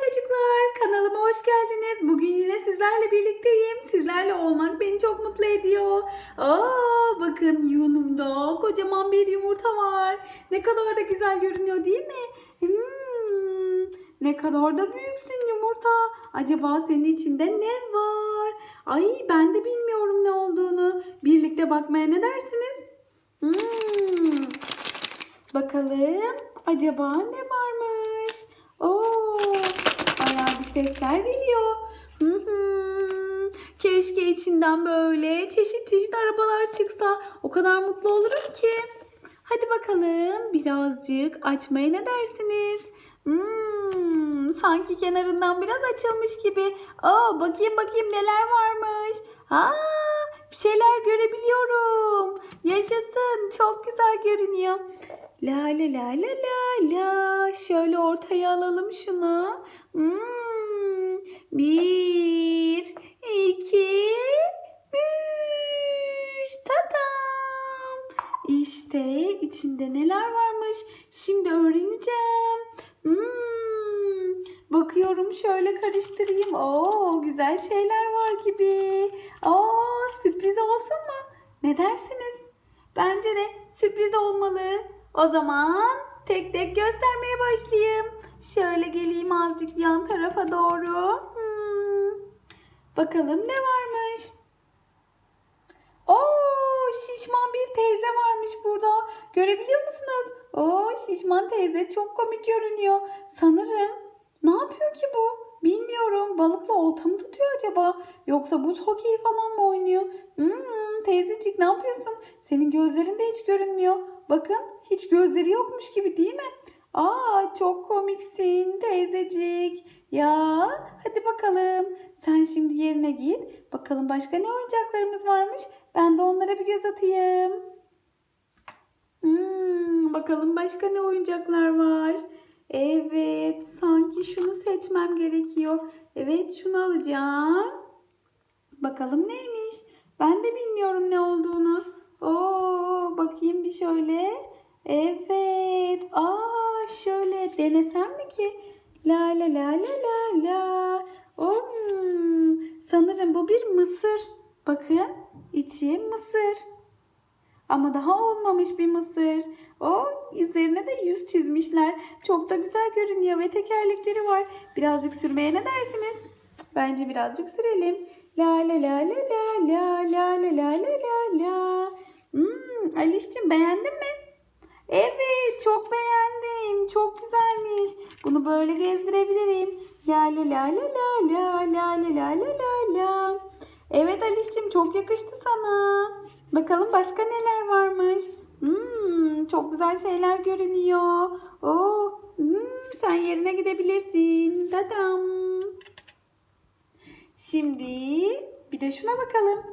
çocuklar, kanalıma hoş geldiniz. Bugün yine sizlerle birlikteyim. Sizlerle olmak beni çok mutlu ediyor. Aa, bakın yanımda kocaman bir yumurta var. Ne kadar da güzel görünüyor değil mi? Hmm, ne kadar da büyüksün yumurta. Acaba senin içinde ne var? Ay ben de bilmiyorum ne olduğunu. Birlikte bakmaya ne dersiniz? Hmm, bakalım acaba ne varmış? Sesler geliyor. Hı hı. Keşke içinden böyle çeşit çeşit arabalar çıksa. O kadar mutlu olurum ki. Hadi bakalım birazcık açmaya ne dersiniz? Hmm, sanki kenarından biraz açılmış gibi. Aa, bakayım bakayım neler varmış. Aa, bir şeyler görebiliyorum. Yaşasın. Çok güzel görünüyor. La la la la la la. Şöyle ortaya alalım şunu. Hmm, bir, iki, üç. Tatam. İşte içinde neler varmış. Şimdi öğreneceğim. Hmm, bakıyorum şöyle karıştırayım. Oo, güzel şeyler var gibi. Aa, sürpriz olsun mu? Ne dersiniz? Bence de sürpriz olmalı. O zaman tek tek göstermeye başlayayım. Şöyle geleyim azıcık yan tarafa doğru. Bakalım ne varmış? Oo, şişman bir teyze varmış burada. Görebiliyor musunuz? Oo, şişman teyze çok komik görünüyor. Sanırım ne yapıyor ki bu? Bilmiyorum. Balıkla olta mı tutuyor acaba? Yoksa buz hokeyi falan mı oynuyor? Hmm, teyzecik ne yapıyorsun? Senin gözlerin de hiç görünmüyor. Bakın hiç gözleri yokmuş gibi değil mi? Aa çok komiksin teyzecik. Ya hadi bakalım. Sen şimdi yerine git. Bakalım başka ne oyuncaklarımız varmış. Ben de onlara bir göz atayım. Hmm, bakalım başka ne oyuncaklar var. Evet, sanki şunu seçmem gerekiyor. Evet, şunu alacağım. Bakalım neymiş? Ben de bilmiyorum ne olduğunu. Oo, bakayım bir şöyle. Evet. Aa, şöyle denesem mi ki? La la la la la la. Oh, hmm, sanırım bu bir mısır. Bakın, içi mısır. Ama daha olmamış bir mısır. O üzerine de yüz çizmişler. Çok da güzel görünüyor ve tekerlekleri var. Birazcık sürmeye ne dersiniz? Bence birazcık sürelim. La la la la la la la la la la la la. Hmm, Alişciğim beğendin mi? Evet çok beğendim. Çok. Bunu böyle gezdirebilirim. La la la la la la la la la la la. Evet Alişciğim çok yakıştı sana. Bakalım başka neler varmış. Hmm, çok güzel şeyler görünüyor. Oo, hmm, sen yerine gidebilirsin. Tadam. Şimdi bir de şuna bakalım.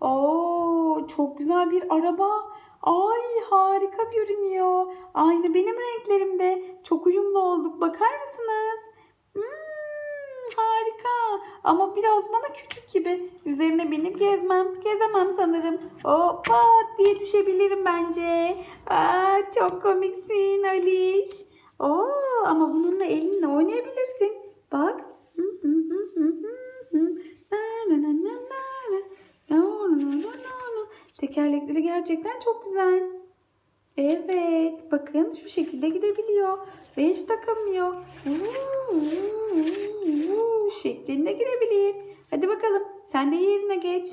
Oo, çok güzel bir araba. Ay harika görünüyor. Aynı benim renklerimde. Çok uyumlu olduk. Bakar mısınız? Hmm, harika. Ama biraz bana küçük gibi. Üzerine binip gezmem. Gezemem sanırım. Hoppa diye düşebilirim bence. Aa, çok komiksin Aliş. Oo, ama bununla elinle oynayabilirsin. Tekerlekleri gerçekten çok güzel. Evet, bakın şu şekilde gidebiliyor ve hiç takılmıyor. Şeklinde gidebilir. Hadi bakalım, sen de yerine geç.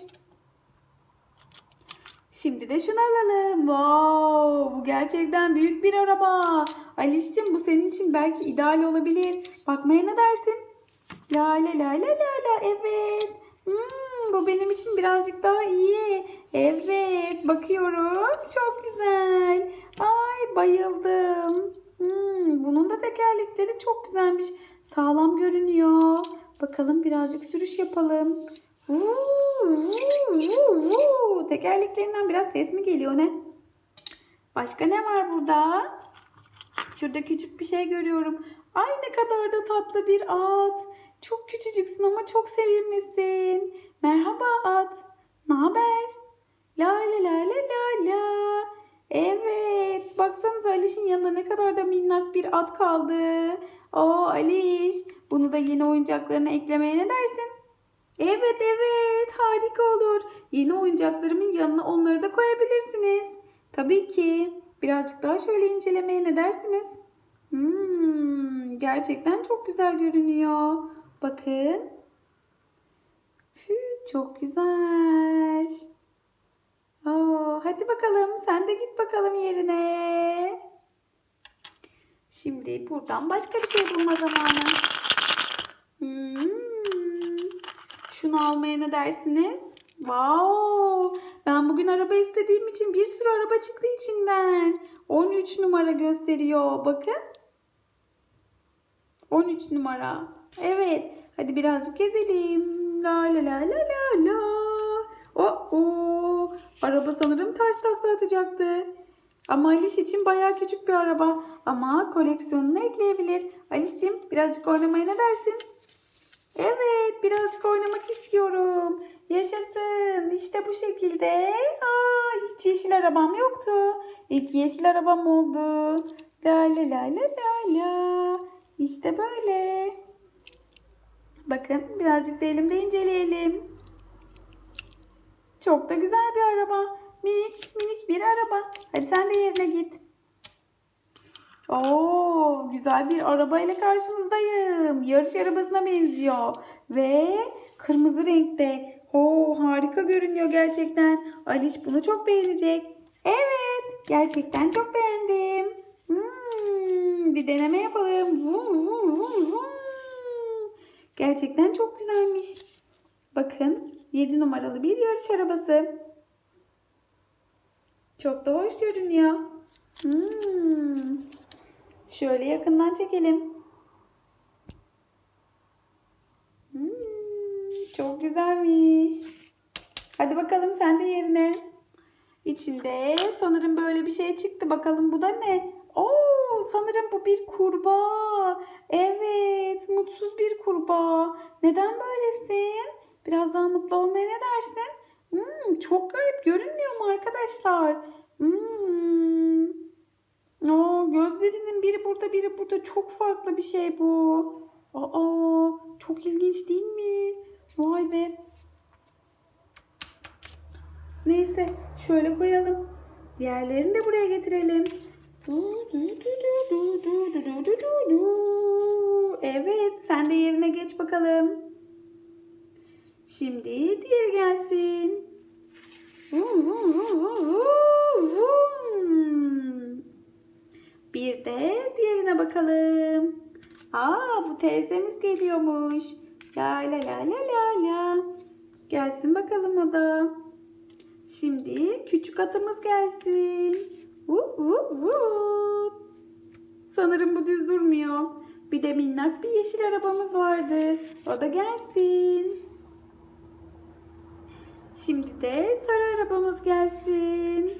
Şimdi de şunu alalım. Wow, bu gerçekten büyük bir araba. Alişciğim bu senin için belki ideal olabilir. Bakmaya ne dersin? La la la la la la. Evet. Benim için birazcık daha iyi. Evet, bakıyorum. Çok güzel. Ay bayıldım. Hmm, bunun da tekerlekleri çok güzelmiş. Sağlam görünüyor. Bakalım birazcık sürüş yapalım. Vuu. Tekerleklerinden biraz ses mi geliyor ne? Başka ne var burada? Şurada küçük bir şey görüyorum. Ay ne kadar da tatlı bir at. Çok küçücüksün ama çok sevimlisin. Merhaba at. Ne haber? La la la la la la. Evet. Baksanıza Aliş'in yanında ne kadar da minnak bir at kaldı. Oo Aliş. Bunu da yeni oyuncaklarını eklemeye ne dersin? Evet evet harika olur. Yeni oyuncaklarımın yanına onları da koyabilirsiniz. Tabii ki. Birazcık daha şöyle incelemeye ne dersiniz? Hmm, gerçekten çok güzel görünüyor. Bakın. Çok güzel. Oo, hadi bakalım sen de git bakalım yerine. Şimdi buradan başka bir şey bulma zamanı. Hmm. Şunu almaya ne dersiniz? Wow! Ben bugün araba istediğim için bir sürü araba çıktı içinden. 13 numara gösteriyor. Bakın. 13 numara. Evet. Hadi birazcık gezelim. La la la la la la. Oh, oh. Araba sanırım ters takla atacaktı. Ama Aliş için bayağı küçük bir araba. Ama koleksiyonuna ekleyebilir. Aliş'cim birazcık oynamaya ne dersin? Evet birazcık oynamak istiyorum. Yaşasın. İşte bu şekilde. Aa, hiç yeşil arabam yoktu. İlk yeşil arabam oldu. La la la la la la. İşte böyle. Bakın birazcık da elimde inceleyelim. Çok da güzel bir araba. Minik minik bir araba. Hadi sen de yerine git. Oo, güzel bir araba ile karşınızdayım. Yarış arabasına benziyor. Ve kırmızı renkte. Oo, harika görünüyor gerçekten. Aliş bunu çok beğenecek. Evet, gerçekten çok beğendim. Hmm, bir deneme yapalım. Vum, vum. Gerçekten çok güzelmiş. Bakın 7 numaralı bir yarış arabası. Çok da hoş görünüyor. Hmm. Şöyle yakından çekelim. Hmm, çok güzelmiş. Hadi bakalım sen de yerine. İçinde sanırım böyle bir şey çıktı. Bakalım bu da ne? Oo, sanırım bu bir kurbağa. Evet, mutsuz bir kurbağa. Neden böylesin? Biraz daha mutlu olmaya ne dersin? Hmm, çok garip görünmüyor mu arkadaşlar? Hmm. Aa, gözlerinin biri burada biri burada çok farklı bir şey bu. Aa, çok ilginç değil mi? Vay be. Neyse şöyle koyalım. Diğerlerini de buraya getirelim. Evet sen de yerine geç bakalım. Şimdi diğeri gelsin. Vum, vum, vum, vum, vum, vum. Bir de diğerine bakalım. Aa bu teyzemiz geliyormuş. La la la la la la. Gelsin bakalım o da. Şimdi küçük atımız gelsin. Sanırım bu düz durmuyor. Bir de minnak bir yeşil arabamız vardı. O da gelsin. Şimdi de sarı arabamız gelsin.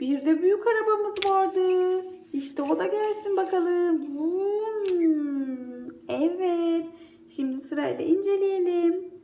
Bir de büyük arabamız vardı. İşte o da gelsin bakalım. Evet. Şimdi sırayla inceleyelim.